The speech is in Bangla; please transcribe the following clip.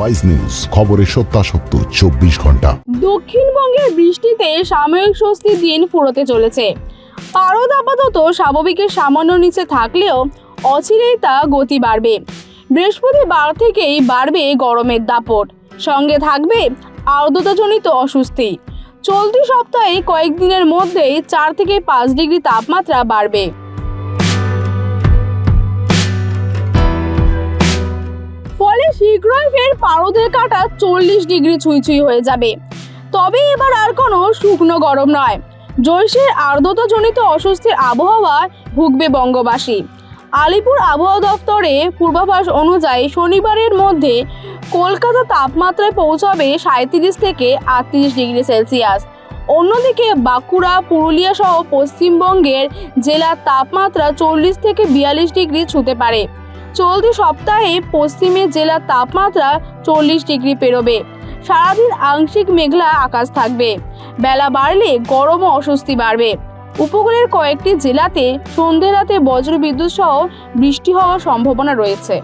ওয়াইজ নিউজ খবরের সত্যাসত্য, চব্বিশ ঘণ্টা। দক্ষিণবঙ্গের বৃষ্টিতে সাময়িক স্বস্তির দিন ফুরোতে চলেছে। পারদ আপাতত স্বাভাবিকের সামান্য নিচে থাকলেও অচিরেই তা গতি বাড়বে। বৃহস্পতিবার থেকেই বাড়বে গরমের দাপট। সঙ্গে থাকবে আর্দ্রতাজনিত অস্বস্তি। চলতি সপ্তাহে কয়েকদিনের মধ্যেই চার থেকে পাঁচ ডিগ্রি তাপমাত্রা বাড়বে। শীঘ্রই ফের পারদের কাটা চল্লিশ ডিগ্রি ছুঁই হয়ে যাবে। তবে এবার আর কোনো শুকনো গরম নয়। জৈশের আর্দ্রতাজনিত অস্বস্তির আবহাওয়া ভুগবে বঙ্গবাসী। আলিপুর আবহাওয়া দফতরে পূর্বাভাস অনুযায়ী শনিবারের মধ্যে কলকাতা তাপমাত্রায় পৌঁছাবে সাঁত্রিশ থেকে আটত্রিশ ডিগ্রি সেলসিয়াস। অন্যদিকে বাঁকুড়া, পুরুলিয়া সহ পশ্চিমবঙ্গের জেলার তাপমাত্রা চল্লিশ থেকে বিয়াল্লিশ ডিগ্রি ছুঁতে পারে। চলতি সপ্তাহে পশ্চিমে জেলার তাপমাত্রা চল্লিশ ডিগ্রি পেরোবে। সারাদিন আংশিক মেঘলা আকাশ থাকবে। বেলা বাড়লে গরম অস্বস্তি বাড়বে। উপকূলের কয়েকটি জেলাতে সন্ধে রাতে বজ্রবিদ্যুৎ সহ বৃষ্টি হওয়ার সম্ভাবনা রয়েছে।